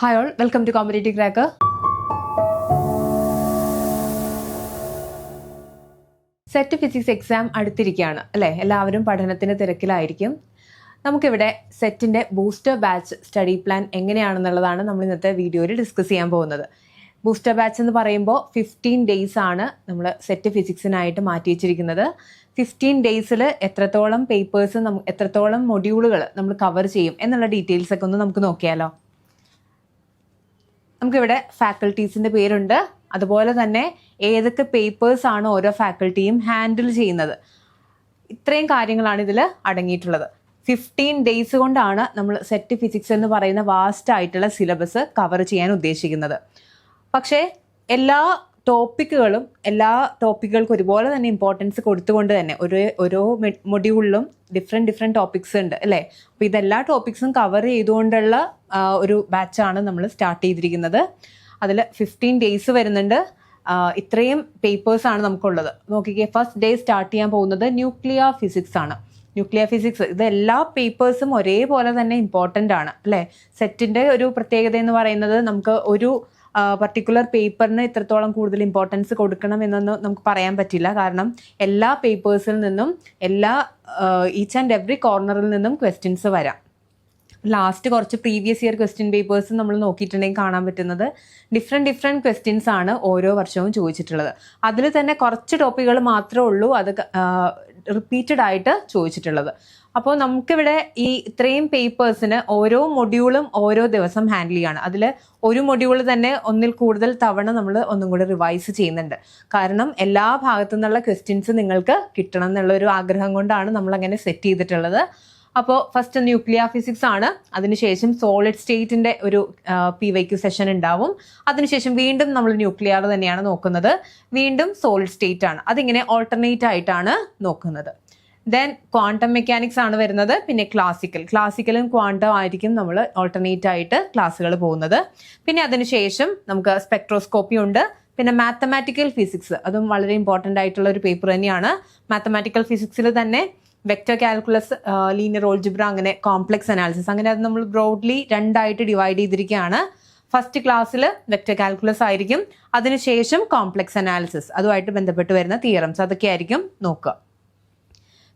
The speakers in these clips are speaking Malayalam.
Hi all welcome to competitive crack SET physics exam അടുത്തിരിക്കുകയാണ് അല്ലേ? എല്ലാവരും പഠനത്തിന് തിരക്കിലായിരിക്കും. നമുക്കിവിടെ സെറ്റിന്റെ ബൂസ്റ്റർ ബാച്ച് സ്റ്റഡി പ്ലാൻ എങ്ങനെയാണെന്നുള്ളതാണ് നമ്മൾ ഇന്നത്തെ വീഡിയോയിൽ ഡിസ്കസ് ചെയ്യാൻ പോകുന്നത്. ബൂസ്റ്റർ ബാച്ച് എന്ന് പറയുമ്പോൾ ഫിഫ്റ്റീൻ ഡേയ്സ് ആണ് നമ്മൾ സെറ്റ് ഫിസിക്സിനായിട്ട് മാറ്റി വെച്ചിരിക്കുന്നത്. ഫിഫ്റ്റീൻ ഡേയ്സിൽ എത്രത്തോളം പേപ്പേഴ്സ് നമുക്ക് എത്രത്തോളം മൊഡ്യൂളുകൾ നമ്മൾ കവർ ചെയ്യും എന്നുള്ള ഡീറ്റെയിൽസ് ഒക്കെ ഒന്ന് നമുക്ക് നോക്കിയാലോ? നമുക്കിവിടെ ഫാക്കൽറ്റീസിന്റെ പേരുണ്ട്. അതുപോലെ തന്നെ ഏതൊക്കെ പേപ്പേഴ്സ് ആണ് ഓരോ ഫാക്കൽറ്റിയും ഹാൻഡിൽ ചെയ്യുന്നത്. ഇത്രയും കാര്യങ്ങളാണ് ഇതിൽ അടങ്ങിയിട്ടുള്ളത്. ഫിഫ്റ്റീൻ ഡേയ്സ് കൊണ്ടാണ് നമ്മൾ സെറ്റ് ഫിസിക്സ് എന്ന് പറയുന്ന വാസ്റ്റ് ആയിട്ടുള്ള സിലബസ് കവർ ചെയ്യാൻ ഉദ്ദേശിക്കുന്നത്. പക്ഷേ എല്ലാ ടോപ്പിക്കുകളും എല്ലാ ടോപ്പിക്കുകൾക്കും ഒരുപോലെ തന്നെ ഇമ്പോർട്ടൻസ് കൊടുത്തുകൊണ്ട് തന്നെ ഒരു ഓരോ മൊഡ്യൂളിലും ഡിഫറെന്റ് ഡിഫറെന്റ് ടോപ്പിക്സ് ഉണ്ട് അല്ലേ? അപ്പോൾ ഇതെല്ലാ ടോപ്പിക്സും കവർ ചെയ്തുകൊണ്ടുള്ള ഒരു ബാച്ചാണ് നമ്മൾ സ്റ്റാർട്ട് ചെയ്തിരിക്കുന്നത്. അതിൽ ഫിഫ്റ്റീൻ ഡേയ്സ് വരുന്നുണ്ട്. ഇത്രയും പേപ്പേഴ്സ് ആണ് നമുക്കുള്ളത്. നോക്കിക്കേ ഫസ്റ്റ് ഡേ സ്റ്റാർട്ട് ചെയ്യാൻ പോകുന്നത് ന്യൂക്ലിയർ ഫിസിക്സ് ആണ്. ന്യൂക്ലിയർ ഫിസിക്സ് ഇത് എല്ലാ പേപ്പേഴ്സും ഒരേപോലെ തന്നെ ഇമ്പോർട്ടന്റ് ആണ് അല്ലേ? സെറ്റിന്റെ ഒരു പ്രത്യേകത എന്ന് പറയുന്നത് നമുക്ക് ഒരു പർട്ടിക്കുലർ പേപ്പറിന് ഇത്രത്തോളം കൂടുതൽ ഇമ്പോർട്ടൻസ് കൊടുക്കണം എന്നൊന്നും നമുക്ക് പറയാൻ പറ്റില്ല. കാരണം എല്ലാ പേപ്പേഴ്സിൽ നിന്നും എല്ലാ ഈച്ച് ആൻഡ് എവറി കോർണറിൽ നിന്നും ക്വസ്റ്റ്യൻസ് വരാം. ലാസ്റ്റ് കുറച്ച് പ്രീവിയസ് ഇയർ ക്വസ്റ്റ്യൻ പേപ്പേഴ്സ് നമ്മൾ നോക്കിയിട്ടുണ്ടെങ്കിൽ കാണാൻ പറ്റുന്നത് ഡിഫറെന്റ് ഡിഫറെന്റ് ക്വസ്റ്റ്യൻസ് ആണ് ഓരോ വർഷവും ചോദിച്ചിട്ടുള്ളത്. അതിൽ തന്നെ കുറച്ച് ടോപ്പിക്കുകൾ മാത്രമേ ഉള്ളൂ. അത് റിപ്പീറ്റഡ് ആയിട്ട് ചോദിച്ചിട്ടുള്ളത്. അപ്പോൾ നമുക്കിവിടെ ഈ ഇത്രയും പേപ്പേഴ്സിന് ഓരോ മൊഡ്യൂളും ഓരോ ദിവസം ഹാൻഡിൽ ചെയ്യാണ്. അതിൽ ഒരു മൊഡ്യൂൾ തന്നെ ഒന്നിൽ കൂടുതൽ തവണ നമ്മൾ ഒന്നും കൂടി റിവൈസ് ചെയ്യുന്നുണ്ട്. കാരണം എല്ലാ ഭാഗത്തു നിന്നുള്ള ക്വസ്റ്റ്യൻസ് നിങ്ങൾക്ക് കിട്ടണം എന്നുള്ള ഒരു ആഗ്രഹം കൊണ്ടാണ് നമ്മൾ അങ്ങനെ സെറ്റ് ചെയ്തിട്ടുള്ളത്. അപ്പോൾ ഫസ്റ്റ് ന്യൂക്ലിയർ ഫിസിക്സ് ആണ്. അതിനുശേഷം സോളിഡ് സ്റ്റേറ്റിന്റെ ഒരു പി വൈ ക്യു സെഷൻ ഉണ്ടാവും. അതിനുശേഷം വീണ്ടും നമ്മൾ ന്യൂക്ലിയർ തന്നെയാണ് നോക്കുന്നത്. വീണ്ടും സോളിഡ് സ്റ്റേറ്റ് ആണ്. അതിങ്ങനെ ഓൾട്ടർനേറ്റ് ആയിട്ടാണ് നോക്കുന്നത്. ദെൻ ക്വാണ്ടം മെക്കാനിക്സ് ആണ് വരുന്നത്. പിന്നെ ക്ലാസിക്കൽ ക്ലാസിക്കലും ക്വാണ്ടം ആയിരിക്കും നമ്മൾ ഓൾട്ടർനേറ്റ് ആയിട്ട് ക്ലാസ്സുകൾ പോകുന്നത്. പിന്നെ അതിനുശേഷം നമുക്ക് സ്പെക്ട്രോസ്കോപ്പി ഉണ്ട്. പിന്നെ മാത്തമാറ്റിക്കൽ ഫിസിക്സ് അതും വളരെ ഇമ്പോർട്ടന്റ് ആയിട്ടുള്ള ഒരു പേപ്പർ തന്നെയാണ്. മാത്തമാറ്റിക്കൽ ഫിസിക്സിൽ തന്നെ വെക്റ്റർ കാൽക്കുലസ് ലീനിയർ ഓൾജിബ്ര അങ്ങനെ കോംപ്ലക്സ് അനാലിസിസ് അങ്ങനെ അത് നമ്മൾ ബ്രോഡ്ലി രണ്ടായിട്ട് ഡിവൈഡ് ചെയ്തിരിക്കുകയാണ്. ഫസ്റ്റ് ക്ലാസ്സിൽ വെക്റ്റർ കാൽക്കുലസ് ആയിരിക്കും. അതിനുശേഷം കോംപ്ലക്സ് അനാലിസിസ് അതുമായിട്ട് ബന്ധപ്പെട്ട് വരുന്ന തിയറംസ് അതൊക്കെ ആയിരിക്കും നോക്കുക.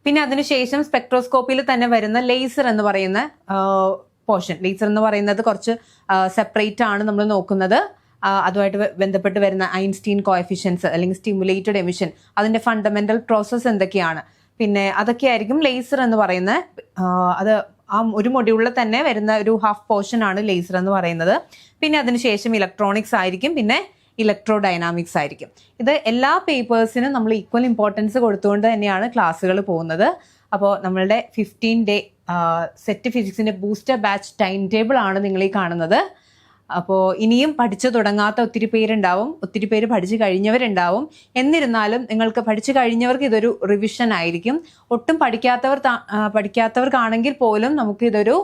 പിന്നെ അതിനുശേഷം സ്പെക്ട്രോസ്കോപ്പിയിൽ തന്നെ വരുന്ന ലേസർ എന്ന് പറയുന്ന പോർഷൻ ലേസർ എന്ന് പറയുന്നത് കുറച്ച് സെപ്പറേറ്റ് ആണ് നമ്മൾ നോക്കുന്നത്. അതുമായിട്ട് ബന്ധപ്പെട്ട് വരുന്ന ഐൻസ്റ്റീൻ കോഎഫിഷ്യൻസ് അല്ലെങ്കിൽ സ്റ്റിമുലേറ്റഡ് എമിഷൻ അതിന്റെ ഫണ്ടമെന്റൽ പ്രോസസ്സ് എന്തൊക്കെയാണ്? പിന്നെ അതൊക്കെയായിരിക്കും ലേസർ എന്ന് പറയുന്ന അത് ആ ഒരു മൊഡ്യൂളിൽ തന്നെ വരുന്ന ഒരു ഹാഫ് പോർഷൻ ആണ് ലേസർ എന്ന് പറയുന്നത്. പിന്നെ അതിനുശേഷം ഇലക്ട്രോണിക്സ് ആയിരിക്കും. പിന്നെ ഇലക്ട്രോ ഡൈനാമിക്സ് ആയിരിക്കും. ഇത് എല്ലാ പേപ്പേഴ്സിനും നമ്മൾ ഈക്വൽ ഇമ്പോർട്ടൻസ് കൊടുത്തുകൊണ്ട് തന്നെയാണ് ക്ലാസ്സുകൾ പോകുന്നത്. അപ്പോൾ നമ്മളുടെ ഫിഫ്റ്റീൻ ഡേ സെറ്റ് ഫിസിക്സിന്റെ ബൂസ്റ്റർ ബാച്ച് ടൈം ടേബിൾ ആണ് നിങ്ങൾ ഈ കാണുന്നത്. അപ്പോൾ ഇനിയും പഠിച്ചു തുടങ്ങാത്ത ഒത്തിരി പേരുണ്ടാവും ഒത്തിരി പേര് പഠിച്ചു കഴിഞ്ഞവരുണ്ടാവും. എന്നിരുന്നാലും നിങ്ങൾക്ക് പഠിച്ചു കഴിഞ്ഞവർക്ക് ഇതൊരു റിവിഷൻ ആയിരിക്കും. ഒട്ടും പഠിക്കാത്തവർ പഠിക്കാത്തവർക്കാണെങ്കിൽ പോലും നമുക്ക് ഇതൊരു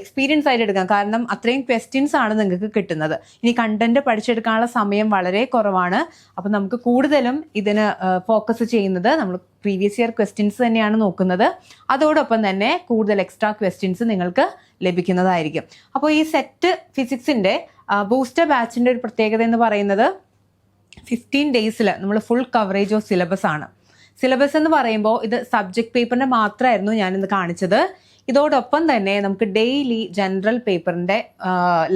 എക്സ്പീരിയൻസ് ആയിട്ട് എടുക്കാം. കാരണം അത്രയും ക്വസ്റ്റ്യൻസ് ആണ് നിങ്ങൾക്ക് കിട്ടുന്നത്. ഇനി കണ്ടന്റ് പഠിച്ചെടുക്കാനുള്ള സമയം വളരെ കുറവാണ്. അപ്പം നമുക്ക് കൂടുതലും ഇതിന് ഫോക്കസ് ചെയ്യുന്നത് നമ്മൾ പ്രീവിയസ് ഇയർ ക്വസ്റ്റ്യൻസ് തന്നെയാണ് നോക്കുന്നത്. അതോടൊപ്പം തന്നെ കൂടുതൽ എക്സ്ട്രാ ക്വസ്റ്റ്യൻസ് നിങ്ങൾക്ക് ലഭിക്കുന്നതായിരിക്കും. അപ്പോൾ ഈ സെറ്റ് ഫിസിക്സിന്റെ ബൂസ്റ്റർ ബാച്ചിന്റെ ഒരു പ്രത്യേകത എന്ന് പറയുന്നത് ഫിഫ്റ്റീൻ ഡേയ്സിൽ നമ്മൾ ഫുൾ കവറേജ് ഓഫ് സിലബസ് ആണ്. സിലബസ് എന്ന് പറയുമ്പോൾ ഇത് സബ്ജക്ട് പേപ്പറിന്റെ മാത്രമായിരുന്നു ഞാനിന്ന് കാണിച്ചത്. ഇതോടൊപ്പം തന്നെ നമുക്ക് ഡെയിലി ജനറൽ പേപ്പറിന്റെ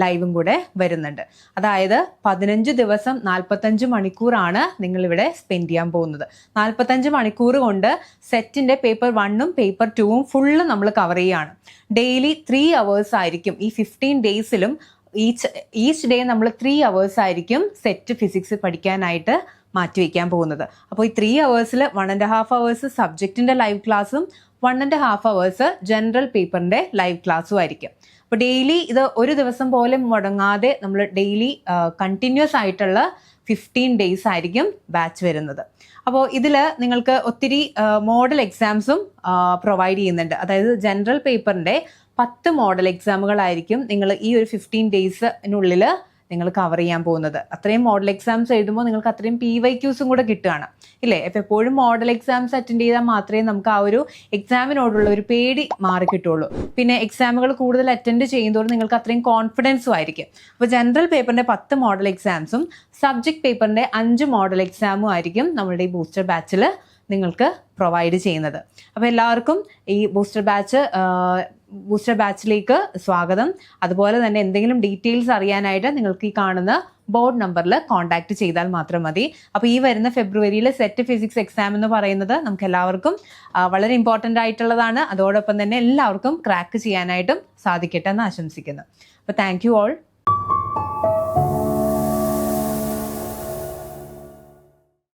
ലൈവും കൂടെ വരുന്നുണ്ട്. അതായത് പതിനഞ്ച് ദിവസം നാൽപ്പത്തഞ്ച് മണിക്കൂറാണ് നിങ്ങൾ ഇവിടെ സ്പെൻഡ് ചെയ്യാൻ പോകുന്നത്. നാൽപ്പത്തഞ്ച് മണിക്കൂർ കൊണ്ട് സെറ്റിന്റെ പേപ്പർ വണ്ണും പേപ്പർ ടൂവും ഫുള്ള് നമ്മൾ കവർ ചെയ്യാണ് ഡെയിലി ത്രീ അവേഴ്സ് ആയിരിക്കും. ഈ ഫിഫ്റ്റീൻ ഡേയ്സിലും ഈച്ച് ഈച്ച് ഡേ നമ്മൾ ത്രീ അവേഴ്സ് ആയിരിക്കും സെറ്റ് ഫിസിക്സ് പഠിക്കാനായിട്ട് മാറ്റിവെക്കാൻ പോകുന്നത്. അപ്പോൾ ഈ ത്രീ അവേഴ്സിൽ വൺ ആൻഡ് ഹാഫ് അവേഴ്സ് സബ്ജക്റ്റിന്റെ ലൈവ് ക്ലാസ്സും one and half hours general പേപ്പറിന്റെ ലൈവ് ക്ലാസ്സും ആയിരിക്കും. അപ്പോൾ ഡെയിലി ഇത് ഒരു ദിവസം പോലും മുടങ്ങാതെ നമ്മൾ ഡെയിലി കണ്ടിന്യൂസ് ആയിട്ടുള്ള ഫിഫ്റ്റീൻ ഡേയ്സ് ആയിരിക്കും ബാച്ച് വരുന്നത്. അപ്പോൾ ഇതിൽ നിങ്ങൾക്ക് ഒത്തിരി മോഡൽ എക്സാംസും പ്രൊവൈഡ് ചെയ്യുന്നുണ്ട്. അതായത് ജനറൽ പേപ്പറിന്റെ പത്ത് മോഡൽ എക്സാമുകളായിരിക്കും നിങ്ങൾ ഈ ഒരു ഫിഫ്റ്റീൻ ഡേയ്സിനുള്ളിൽ നിങ്ങൾ കവർ ചെയ്യാൻ പോകുന്നത്. അത്രയും മോഡൽ എക്സാംസ് എഴുതുമ്പോൾ നിങ്ങൾക്ക് അത്രയും പി വൈ ക്യൂസും കൂടെ കിട്ടുകയാണ്. ഇല്ലേ? അപ്പോൾ എപ്പോഴും മോഡൽ എക്സാംസ് അറ്റൻഡ് ചെയ്താൽ മാത്രമേ നമുക്ക് ആ ഒരു എക്സാമിനോടുള്ള ഒരു പേടി മാറി കിട്ടുള്ളൂ പിന്നെ എക്സാമുകൾ കൂടുതൽ അറ്റൻഡ് ചെയ്യുന്നതോടെ നിങ്ങൾക്ക് അത്രയും കോൺഫിഡൻസും ആയിരിക്കും. അപ്പോൾ ജനറൽ പേപ്പറിന്റെ പത്ത് മോഡൽ എക്സാംസും സബ്ജക്ട് പേപ്പറിന്റെ അഞ്ച് മോഡൽ എക്സാമും ആയിരിക്കും നമ്മളുടെ ഈ ബൂസ്റ്റർ ബാച്ചിൽ നിങ്ങൾക്ക് പ്രൊവൈഡ് ചെയ്യുന്നത്. അപ്പോൾ എല്ലാവർക്കും ഈ ബൂസ്റ്റർ ബാച്ച് ബൂസ്റ്റർ ബാച്ചിലേക്ക് സ്വാഗതം. അതുപോലെ തന്നെ എന്തെങ്കിലും ഡീറ്റെയിൽസ് അറിയാനായിട്ട് നിങ്ങൾക്ക് ഈ കാണുന്ന ബോർഡ് നമ്പറിൽ കോൺടാക്ട് ചെയ്താൽ മാത്രം മതി. അപ്പോൾ ഈ വരുന്ന ഫെബ്രുവരിയിൽ സെറ്റ് ഫിസിക്സ് എക്സാം എന്ന് പറയുന്നത് നമുക്ക് എല്ലാവർക്കും വളരെ ഇമ്പോർട്ടന്റ് ആയിട്ടുള്ളതാണ്. അതോടൊപ്പം തന്നെ എല്ലാവർക്കും ക്രാക്ക് ചെയ്യാനായിട്ടും സാധിക്കട്ടെ എന്ന് ആശംസിക്കുന്നു. അപ്പോൾ താങ്ക് യു ഓൾ